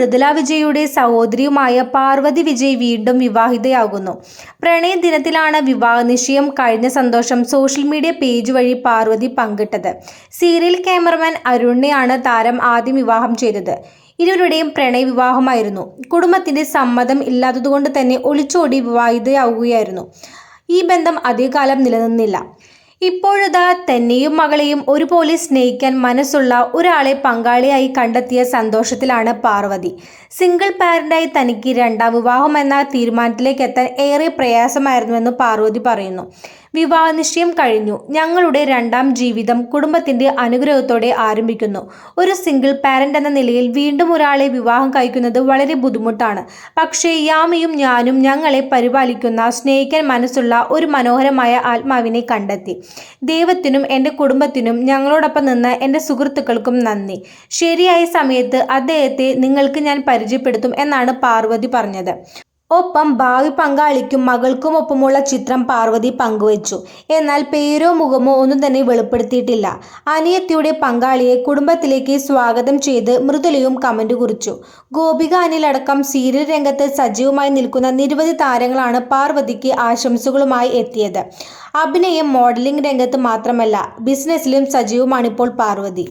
മൃദുല വിജയുടെ സഹോദരിയുമായ പാർവതി വിജയ് വീണ്ടും വിവാഹിതയാകുന്നു. പ്രണയ ദിനത്തിലാണ് വിവാഹ നിശ്ചയം കഴിഞ്ഞ സന്തോഷം സോഷ്യൽ മീഡിയ പേജ് വഴി പാർവതി പങ്കിട്ടത്. സീരിയൽ ക്യാമറമാൻ അരുണിനെയാണ് താരം ആദ്യം വിവാഹം ചെയ്തത്. ഇരുവരുടെയും പ്രണയ വിവാഹമായിരുന്നു. കുടുംബത്തിന്റെ സമ്മതം ഇല്ലാത്തതുകൊണ്ട് തന്നെ ഒളിച്ചോടി വിവാഹിതയാവുകയായിരുന്നു. ഈ ബന്ധം അധികകാലം നിലനിന്നില്ല. ഇപ്പോഴതാ തന്നെയും മകളെയും ഒരുപോലെ സ്നേഹിക്കാൻ മനസ്സുള്ള ഒരാളെ പങ്കാളിയായി കണ്ടെത്തിയ സന്തോഷത്തിലാണ് പാർവതി. സിംഗിൾ പാരന്റായി തനിക്ക് രണ്ടാം വിവാഹം എന്ന തീരുമാനത്തിലേക്ക് എത്താൻ ഏറെ പ്രയാസമായിരുന്നുവെന്ന് പാർവതി പറയുന്നു. വിവാഹ നിശ്ചയം കഴിഞ്ഞു. ഞങ്ങളുടെ രണ്ടാം ജീവിതം കുടുംബത്തിന്റെ അനുഗ്രഹത്തോടെ ആരംഭിക്കുന്നു. ഒരു സിംഗിൾ പാരന്റ് എന്ന നിലയിൽ വീണ്ടും ഒരാളെ വിവാഹം കഴിക്കുന്നത് വളരെ ബുദ്ധിമുട്ടാണ്. പക്ഷേ യാമയും ഞാനും ഞങ്ങളെ പരിപാലിക്കുന്ന സ്നേഹിക്കാൻ മനസ്സുള്ള ഒരു മനോഹരമായ ആത്മാവിനെ കണ്ടെത്തി. ദൈവത്തിനും എന്റെ കുടുംബത്തിനും ഞങ്ങളോടൊപ്പം നിന്ന് എന്റെ സുഹൃത്തുക്കൾക്കും നന്ദി. ശരിയായ സമയത്ത് അദ്ദേഹത്തെ നിങ്ങൾക്ക് ഞാൻ പരിചയപ്പെടുത്തും എന്നാണ് പാർവതി പറഞ്ഞത്. ഒപ്പം ഭാവി പങ്കാളിക്കും മകൾക്കും ഒപ്പമുള്ള ചിത്രം പാർവതി പങ്കുവച്ചു. എന്നാൽ പേരോ മുഖമോ ഒന്നും തന്നെ വെളിപ്പെടുത്തിയിട്ടില്ല. അനിയത്തിയുടെ പങ്കാളിയെ കുടുംബത്തിലേക്ക് സ്വാഗതം ചെയ്ത് മൃദുലയും കമന്റ് കുറിച്ചു. ഗോപിക അനിലടക്കം സീരിയൽ രംഗത്ത് സജീവമായി നിൽക്കുന്ന നിരവധി താരങ്ങളാണ് പാർവതിക്ക് ആശംസകളുമായി എത്തിയത്. അഭിനയം മോഡലിംഗ് രംഗത്ത് മാത്രമല്ല ബിസിനസ്സിലും സജീവമാണിപ്പോൾ പാർവതി.